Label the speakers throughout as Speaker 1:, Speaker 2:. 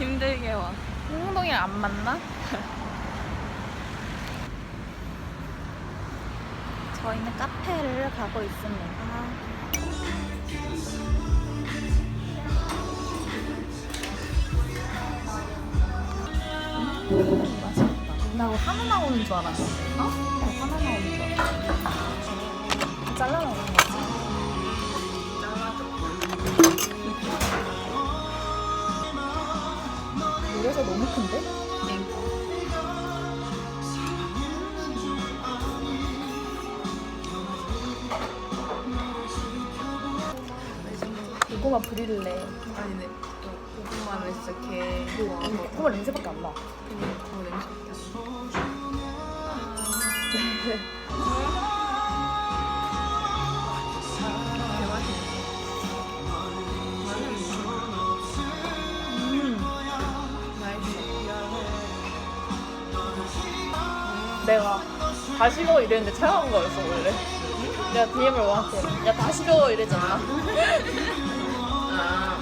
Speaker 1: 힘들게 와.
Speaker 2: 행동이랑 안 맞나? 저희는 카페를 가고 있습니다. 나 이거 하나 나오는 줄 알았는데. 어? 어, 하나 나오는 줄 알았어. 잘라 먹는 거 큰데? 고구마 브릴레.
Speaker 1: 아니네. 또 고구마는 진짜 개.
Speaker 2: 고구마 냄새밖에 안 나.
Speaker 1: 더 냄새.
Speaker 2: 내가 다시 먹어 이랬는데 차가운 거였어 원래. 내가 DM을 원한테 야 다시 먹어 이랬잖아.
Speaker 1: 아,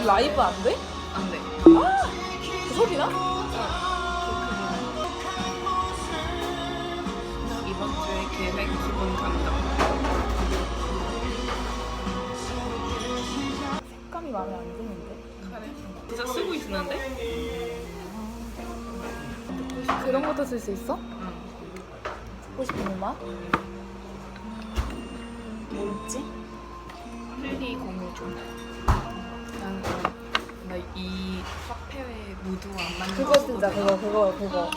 Speaker 2: 음. 라이브 안 돼?
Speaker 1: 안 돼.
Speaker 2: 그 소리 나?
Speaker 1: 계획 기본 감정.
Speaker 2: 색감이 마음에 안 드는데.
Speaker 1: 카레. 진짜 쓰고 있는데?
Speaker 2: 그런 것도 쓸 수 있어?
Speaker 1: 응.
Speaker 2: 듣고 싶은 음악? 뭐 있지?
Speaker 1: 플리 공유 좀. 나는 나이 화폐의 무드와 안 맞는
Speaker 2: 그거
Speaker 1: 거
Speaker 2: 진짜
Speaker 1: 쓰거든.
Speaker 2: 그거 그거 그거.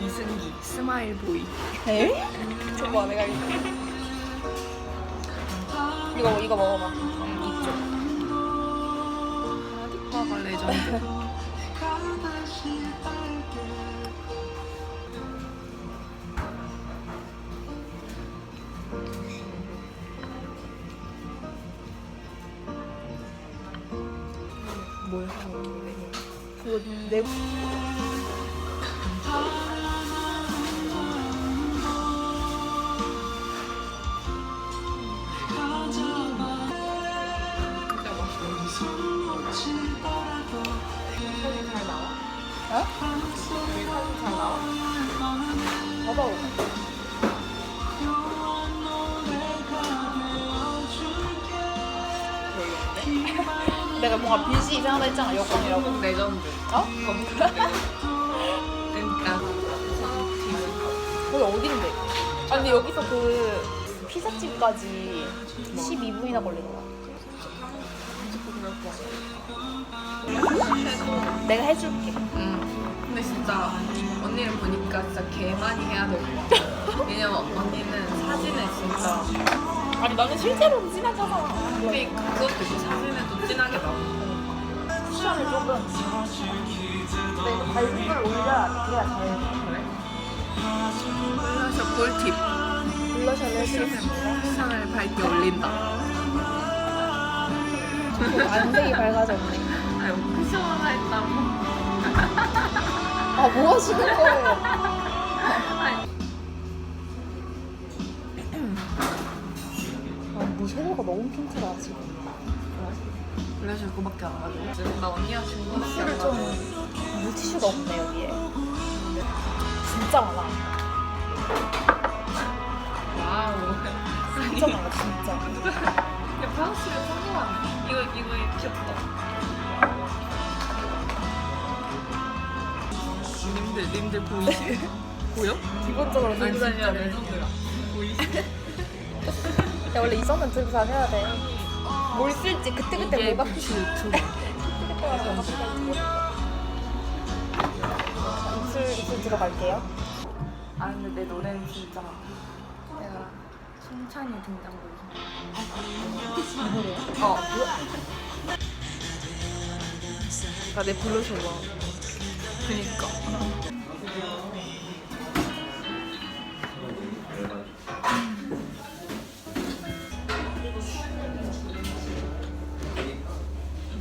Speaker 1: 이승기 스마일 보이.
Speaker 2: 에? 저거 내가 이거 이거 이거 먹어봐.
Speaker 1: 이쪽. 하디파가 레전드.
Speaker 2: 뭐야? 그거 내
Speaker 1: 사진 잘 나와? 별론데?
Speaker 2: 내가 뭔가 빛이 이상하다 했잖아 여권이라고.
Speaker 1: 한국 레전드.
Speaker 2: 어?
Speaker 1: 그러니까
Speaker 2: 거기 어딘데? 아 근데 여기서 그 피자집까지 12분이나 걸리더라. 내가 해줄게.
Speaker 1: 응. 근데 진짜 언니를 보니까 진짜 개 많이 해야 될 것 같아. 왜냐면 언니는 사진에 진짜
Speaker 2: 아니 나는 실제로는 친하잖아.
Speaker 1: 근데 그것도 있고 사진에도 진하게 나오고.
Speaker 2: 쿠션을 조금 근데 이거 발등을 올려야 그래야 잘
Speaker 1: 그래? 블러셔 꿀팁.
Speaker 2: 블러셔를 해주겠습니다.
Speaker 1: 쿠션을 밝게 올린다.
Speaker 2: 안색이 밝아졌네.
Speaker 1: 아유 쿠션 하나 했다고.
Speaker 2: 아 뭐 하시는 거예요?
Speaker 1: 아니,
Speaker 2: 아뭐 섀도우가 너무 핑크다 지금.
Speaker 1: 블러셔 그거밖에 안 가지고. 지금 나안
Speaker 2: 티슈를
Speaker 1: 가지고.
Speaker 2: 좀 물티슈가 없네 여기에. 진짜 많아.
Speaker 1: 와우.
Speaker 2: 진짜 많아 진짜.
Speaker 1: 야, 파우치를 성공하네. 이거, 이거 귀엽다. 님들, 님들 보이시? 보여?
Speaker 2: 기본적으로 들고 다녀야 돼.
Speaker 1: 보이시?
Speaker 2: 야 원래 이 정도는 들고 다녀야 돼. 뭘 쓸지 그때 그때
Speaker 1: 이게
Speaker 2: 뭐가
Speaker 1: 뷰티
Speaker 2: 필요해.
Speaker 1: 유튜버.
Speaker 2: 그때 그때마다 뭐가 필요할지 모르겠어. 자, 입술 입술 들어갈게요.
Speaker 1: 아, 근데 내 노래는 진짜 내가 칭찬이 등장곡이야.
Speaker 2: 이 노래요?
Speaker 1: 어. 나내 블러셔 봐. 그니까.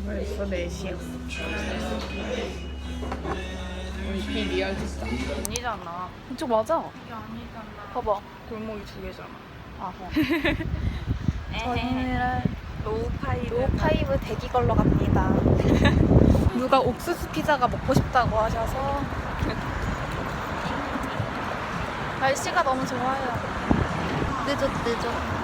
Speaker 2: 벌써 4시야.
Speaker 1: 우리 비 리얼티스다.
Speaker 2: 아니잖아. 이쪽 맞아.
Speaker 1: 이게 아니잖아.
Speaker 2: 봐봐.
Speaker 1: 골목이 두 개잖아.
Speaker 2: 아, 어. 저희는
Speaker 1: 로우파이브.
Speaker 2: 로우파이브 대기 걸러 갑니다. 누가 옥수수 피자가 먹고 싶다고 하셔서 날씨가 너무 좋아요. 늦어 늦어.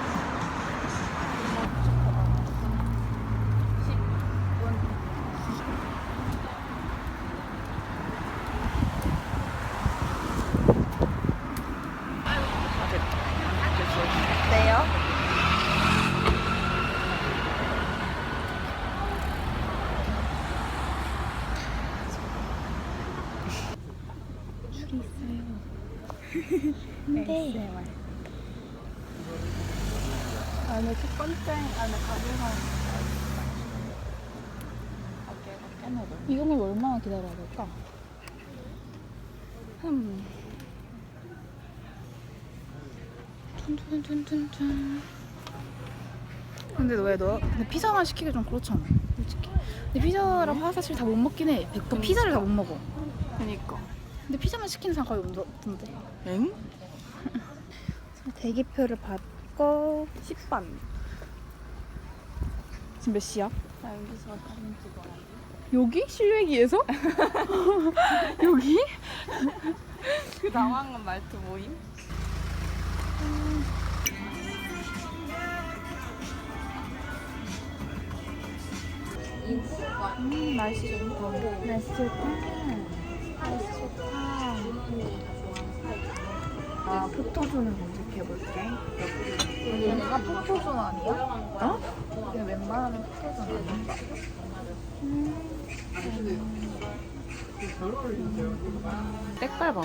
Speaker 2: 안에 첫 번째 안에 가게가 가게가 꽤나 넓. 이용을 얼마나 기다려야 될까? 흠. 툰툰툰툰툰. 근데 왜너 근데 피자만 시키기 좀 그렇잖아. 솔직히. 근데 피자랑 화사실 다 못 먹긴 해. 백도 피자를 다 못 먹어.
Speaker 1: 그니까.
Speaker 2: 근데 피자만 시키는 사람 거의 없던데.
Speaker 1: 엥?
Speaker 2: 대기표를 받 고
Speaker 1: 10반.
Speaker 2: 지금 몇 시야?
Speaker 1: 나 여기서 사진 찍어라.
Speaker 2: 여기? 실외기에서? 여기?
Speaker 1: 그 당황한 말투 모임?
Speaker 2: 음, 날씨 좋다. 날씨 좋다. 날씨 좋다. 아, 포토존을 검색해볼게. 얘가 포토존 아니야? 어? 얘 웬만하면 포토존 아닌가?
Speaker 1: 색깔 봐.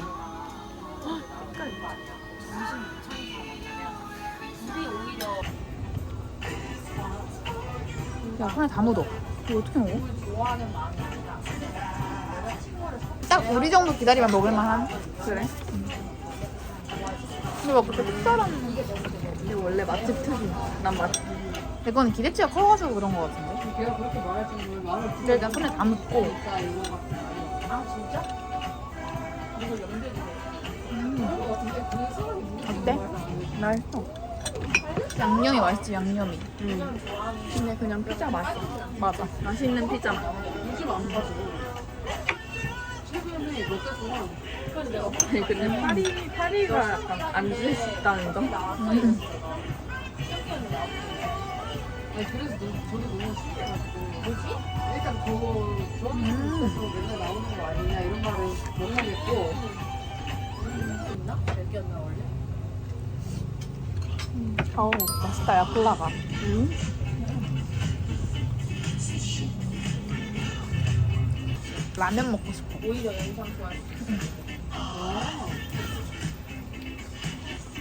Speaker 2: 야, 손에 다 묻어. 이거 어떻게 먹어? 딱 우리 정도 기다리면 먹을만한?
Speaker 1: 그래?
Speaker 2: 근 데막 그렇게 특별한.
Speaker 1: 근데 원래 맛집 특이. 난 맛집.
Speaker 2: 이거는 기대치가 커가지고 그런 거 같은데.
Speaker 1: 걔가 그렇게 말할 정도면 마음을
Speaker 2: 근데 일단 손에 다 묻고.
Speaker 1: 진짜 이거 같아. 아 진짜? 이거 연대기네.
Speaker 2: 어때? 맛있어. 양념이 맛있지, 양념이.
Speaker 1: 응. 근데 그냥 피자 맛있어.
Speaker 2: 맞아.
Speaker 1: 맛있는 피자 맛. 요즘 안 동안. 아니 근데 파리 파리가 약간 수 있다는 점.
Speaker 2: 음.
Speaker 3: 아니 그래서 너무, 저도 너무 신기해가지고 뭐지? 일단 그거 저는 그래서 맨날 나오는 거 아니냐 이런 말을 못하겠고 있나? 몇 개였나 원래?
Speaker 2: 어우, 맛있다, 야, 콜라가. 라면 먹고 싶어.
Speaker 1: 오히려 영상 좋아해.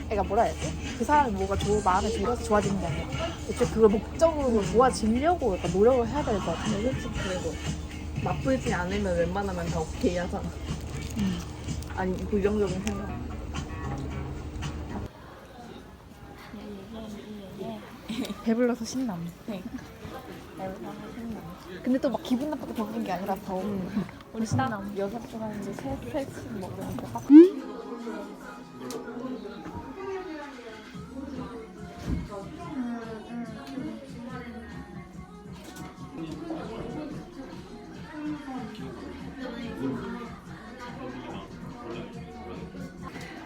Speaker 2: 애가 뭐라 해야 지그 사람이 뭐가 좋, 마음에 들어서 좋아지는 게 아니라 애초에 그걸 목적으로 좋아지려고 약간 노력을 해야 될 것 같은데
Speaker 1: 솔직히 그래도 나쁘지 않으면 웬만하면 다 오케이 하잖아.
Speaker 2: 음.
Speaker 1: 아니 부정적인 생각.
Speaker 2: 배불러서 신남
Speaker 1: 네.
Speaker 2: 근데 또 막 기분 나쁘게 배부른 게 아니라 더 우리 신남 여섯 번 하는데 세, 셋씩 먹으니까 빡.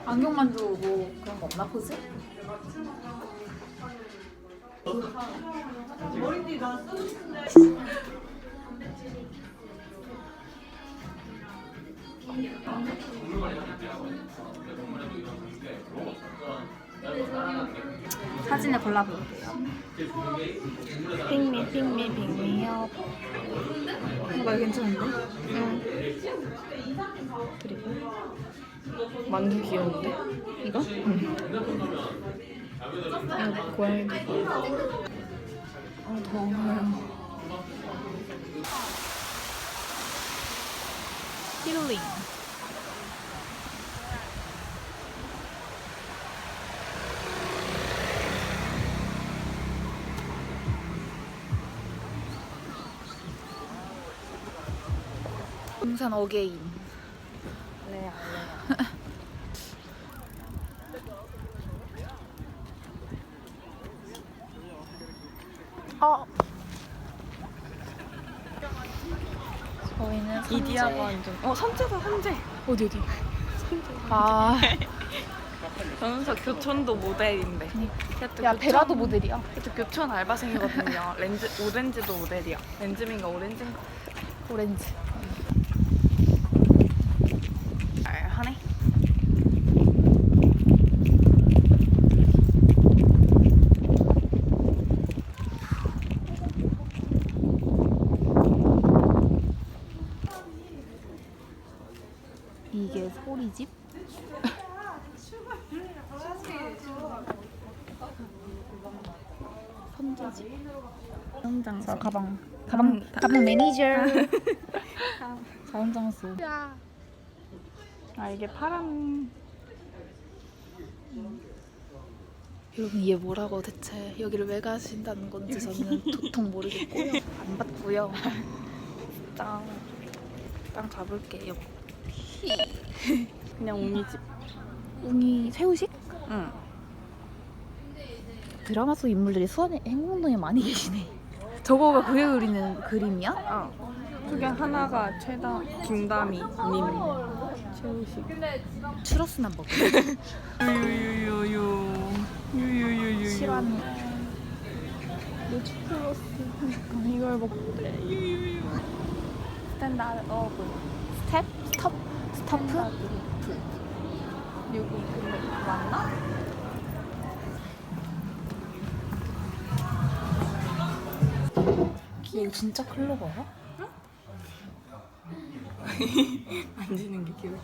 Speaker 2: 안경만두 뭐 그런 거 없나 포즈? 사진을 골라볼게요. 핑미 핑미 핑미요. 이거 괜찮은데? 응. 그리고
Speaker 1: 만두 귀여운데?
Speaker 2: 이거? 응. 이거 고양이. 아 더워요. 힐링. 동산 어게인. 어
Speaker 1: 선재다 선재.
Speaker 2: 어디 어디? 아,
Speaker 1: 변은서 교촌도 모델인데. 그래도
Speaker 2: 야
Speaker 1: 교촌-
Speaker 2: 베라도 모델이야.
Speaker 1: 그래도 교촌 알바생이거든요. 렌즈 오렌지도 모델이야. 렌즈민가 오렌지인가?
Speaker 2: 오렌지.
Speaker 1: 잘하네.
Speaker 2: 이게 소리집? 선재집.
Speaker 1: 현장.
Speaker 2: 자 가방. 가방 가방 매니저. 자연장수.
Speaker 1: 아 이게 파란.
Speaker 2: 여러분 얘 뭐라고 대체 여기를 왜 가신다는 건지 저는 도통 모르겠고요. 안 받고요. 땅, 땅 잡을게요.
Speaker 1: 그냥 옹이집.
Speaker 2: 웅이 새우식?
Speaker 1: 응.
Speaker 2: 드라마 속 인물들이 수원에 행궁동에 많이 계시네. 저거가 그게 그리는 그림이야?
Speaker 1: 어. 그게 하나가 최다 김다미 님. 최우식.
Speaker 2: 추러스나 먹어.
Speaker 1: 유유유유. 유유유유.
Speaker 2: 싫어하는
Speaker 1: 이걸 먹대. 유유유. 스탠다드 어브.
Speaker 2: 스텝? 스톱? 스토프?
Speaker 1: 여기 근데 맞나?
Speaker 2: 얘 이거 진짜 클로버야?
Speaker 1: 만지는 게 기억이.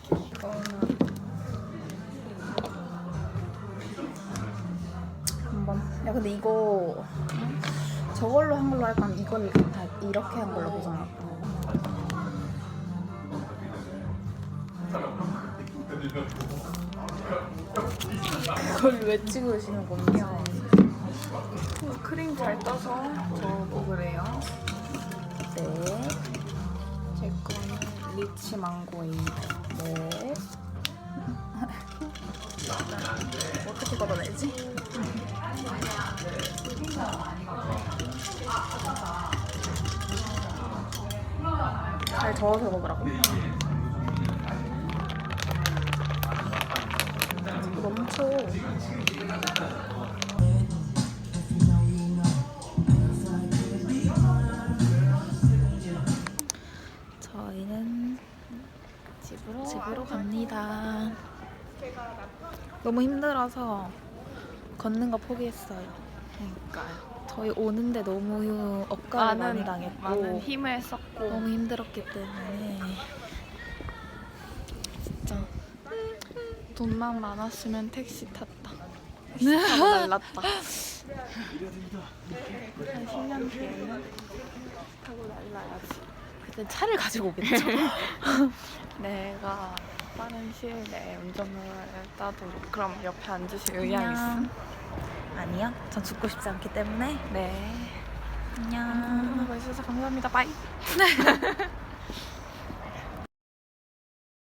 Speaker 2: 한번. 야 근데 이거 저걸로 한 걸로 할 거면 이걸 다 이렇게 한 걸로 보잖아. 그걸 왜 찍으시는 건지.
Speaker 1: 크림 잘 떠서 저거 그래요.
Speaker 2: 네.
Speaker 1: 제 거는 리치 망고입니다.
Speaker 2: 네. 어떻게 걸어내지? 잘 저어서 먹으라고. 멈춰. 저희는 집으로 집으로 갑니다. 너무 힘들어서 걷는 거 포기했어요.
Speaker 1: 그러니까요.
Speaker 2: 저희 오는데 너무 억까를 많이 당했고
Speaker 1: 많은 힘을 썼고
Speaker 2: 너무 힘들었기 때문에
Speaker 1: 돈만 많았으면 택시 탔다. 날랐다. 한 10년 뒤에는 타고 날라야지.
Speaker 2: 그때 차를 가지고 오겠죠.
Speaker 1: 내가 빠른 시일 내에 운전을 따도록. 그럼 옆에 앉으실 의향 있음?
Speaker 2: 아니요, 전 죽고 싶지 않기 때문에
Speaker 1: 네.
Speaker 2: 안녕.
Speaker 1: 오늘 봐주셔서 감사합니다. 빠이.